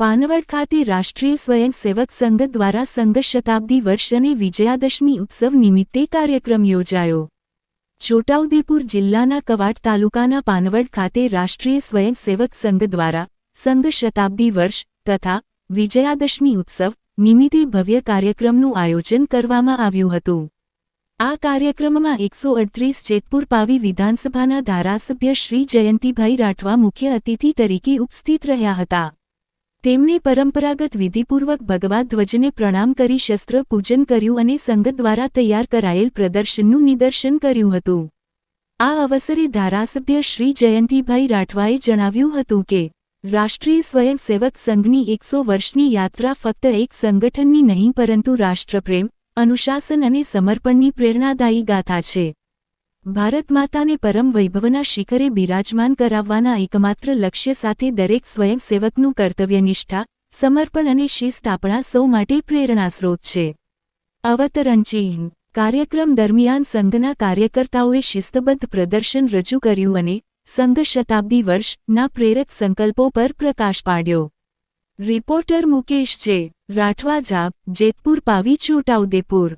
પાનવડ ખાતે રાષ્ટ્રીય સ્વયંસેવક સંઘ દ્વારા સંઘ શતાબ્દી વર્ષ અને વિજયાદશમી ઉત્સવ નિમિત્તે કાર્યક્રમ યોજાયો. છોટાઉદેપુર જિલ્લાના કવાડ તાલુકાના પાનવડ ખાતે રાષ્ટ્રીય સ્વયંસેવક સંઘ દ્વારા સંઘ શતાબ્દી વર્ષ તથા વિજયાદશમી ઉત્સવ નિમિત્તે ભવ્ય કાર્યક્રમનું આયોજન કરવામાં આવ્યું હતું. આ કાર્યક્રમમાં એકસો અડત્રીસ જેતપુર પાવી વિધાનસભાના ધારાસભ્ય શ્રી જયંતિભાઈ રાઠવા મુખ્ય અતિથિ તરીકે ઉપસ્થિત રહ્યા હતા. તેમણે પરંપરાગત વિધિપૂર્વક ભગવા ધ્વજને પ્રણામ કરી શસ્ત્ર પૂજન કર્યું અને સંઘ દ્વારા તૈયાર કરાયેલ પ્રદર્શનનું નિદર્શન કર્યું હતું. આ અવસરે ધારાસભ્ય શ્રી જયંતિભાઈ રાઠવાએ જણાવ્યું હતું કે, રાષ્ટ્રીય સ્વયંસેવક સંઘની એકસો વર્ષની યાત્રા ફક્ત એક સંગઠનની નહીં પરંતુ રાષ્ટ્રપ્રેમ, અનુશાસન અને સમર્પણની પ્રેરણાદાયી ગાથા છે. ભારત માતાને પરમ વૈભવના શિખરે બિરાજમાન કરાવવાના એકમાત્ર લક્ષ્ય સાથે દરેક સ્વયંસેવકનું કર્તવ્યનિષ્ઠા, સમર્પણ અને શિસ્ત આપણા સૌ માટે પ્રેરણાસ્રોત છે. અવતરણ ચિહ્ન. કાર્યક્રમ દરમિયાન સંઘના કાર્યકર્તાઓએ શિસ્તબદ્ધ પ્રદર્શન રજૂ કર્યું અને સંઘ શતાબ્દી વર્ષના પ્રેરક સંકલ્પો પર પ્રકાશ પાડ્યો. રિપોર્ટર મુકેશ જે. રાઠવા જાબ જેતપુર, પાવી, છોટાઉદેપુર.